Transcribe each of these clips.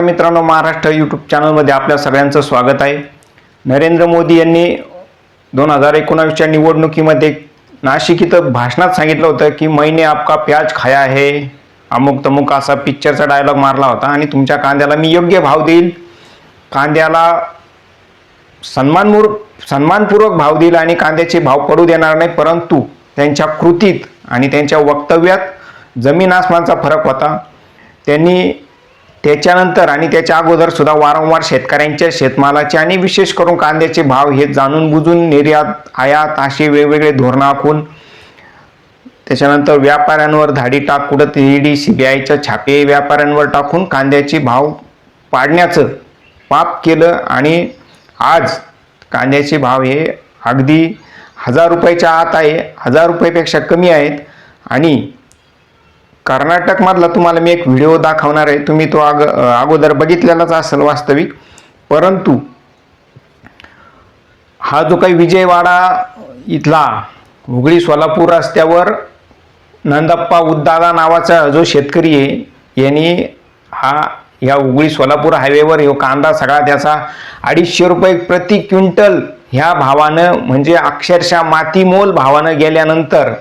मित्रांनो महाराष्ट्र यूट्यूब चॅनलमध्ये आपल्या सगळ्यांचं स्वागत आहे. नरेंद्र मोदी यांनी दोन हजार एकोणावीसच्या निवडणुकीमध्ये नाशिक इथं भाषणात सांगितलं होतं की मैने आपका प्याज खाया आहे अमुक तमुक असा पिक्चरचा डायलॉग मारला होता आणि तुमच्या कांद्याला मी योग्य भाव देईल. कांद्याला सन्मानपूर सन्मानपूर्वक भाव देईल आणि कांद्याचे भाव पडू देणार नाही परंतु त्यांच्या कृतीत आणि त्यांच्या वक्तव्यात जमीन आसमानचा फरक होता. त्यांनी त्याच्यानंतर आणि त्याच्या अगोदर सुद्धा वारंवार शेतकऱ्यांच्या शेतमालाचे आणि विशेष करून कांद्याचे भाव हे जाणून बुजून निर्यात आयात असे वेगवेगळे धोरणं आखून त्याच्यानंतर व्यापाऱ्यांवर धाडी टाक कुठं ईडी सी बी आयच्या छापे व्यापाऱ्यांवर टाकून कांद्याचे भाव पाडण्याचं पाप केलं आणि आज कांद्याचे भाव हे अगदी हजार रुपयाच्या आत आहे हजार रुपयापेक्षा कमी आहेत आणि कर्नाटकमधला तुम्हाला मी एक व्हिडिओ दाखवणार आहे. तुम्ही तो आग अगोदर बघितलेलाच असेल वास्तविक. परंतु हा जो काही विजयवाडा इथला हुगळी सोलापूर रस्त्यावर नंदप्पा उद्दादा नावाचा जो शेतकरी आहे यांनी हा या उगळी सोलापूर हायवेवर ह्यो कांदा सगळा त्याचा अडीचशे रुपये प्रति क्विंटल ह्या भावानं म्हणजे अक्षरशः मातीमोल भावानं गेल्यानंतर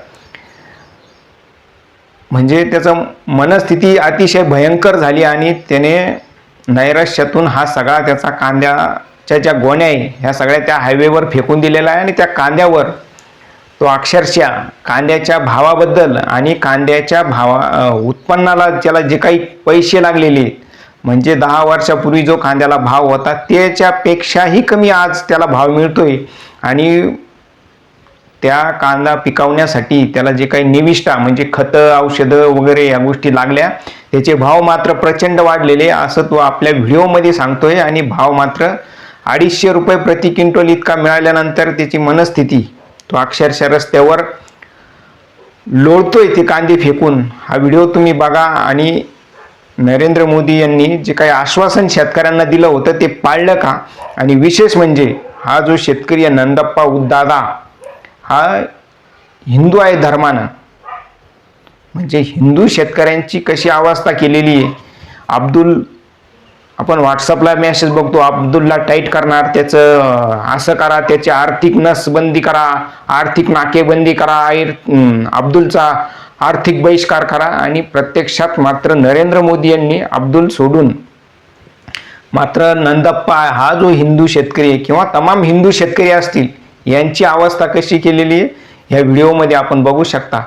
म्हणजे त्याचं मनस्थिती अतिशय भयंकर झाली आणि त्याने नैराश्यातून हा सगळा त्याचा कांद्याच्या ज्या गोण्या आहे ह्या सगळ्या त्या हायवेवर फेकून दिलेला आहे आणि त्या कांद्यावर तो अक्षरशः कांद्याच्या भावाबद्दल आणि कांद्याच्या भावा उत्पन्नाला ज्याला जे काही पैसे लागलेले म्हणजे दहा वर्षापूर्वी जो कांद्याला भाव होता त्याच्यापेक्षाही कमी आज त्याला भाव मिळतोय. आणि त्या कांदा पिकवण्यासाठी त्याला जे काही निविष्ठा म्हणजे खतं औषधं वगैरे या गोष्टी लागल्या त्याचे भाव मात्र प्रचंड वाढलेले असं तो आपल्या व्हिडिओमध्ये सांगतोय. आणि भाव मात्र अडीचशे रुपये प्रति क्विंटल इतका मिळाल्यानंतर त्याची मनस्थिती तो अक्षरशः रस्त्यावर लोळतोय ते कांदे फेकून. हा व्हिडिओ तुम्ही बघा. आणि नरेंद्र मोदी यांनी जे काही आश्वासन शेतकऱ्यांना दिलं होतं ते पाळलं का? आणि विशेष म्हणजे हा जो शेतकरी आहे नंदप्पा उद्दादा हा हिंदू आहे धर्मानं. म्हणजे हिंदू शेतकऱ्यांची कशी अवस्था केलेली आहे अब्दुल आपण व्हॉट्सअपला मेसेज बघतो अब्दुलला टाईट करणार त्याचं असं करा त्याची आर्थिक नसबंदी करा आर्थिक नाकेबंदी करा अब्दुलचा आर्थिक बहिष्कार करा आणि प्रत्यक्षात मात्र नरेंद्र मोदी यांनी अब्दुल सोडून मात्र नंदप्पा हा जो हिंदू शेतकरी आहे किंवा तमाम हिंदू शेतकरी असतील यांची अवस्था कशी केलेली आहे ह्या व्हिडिओमध्ये आपण बघू शकता.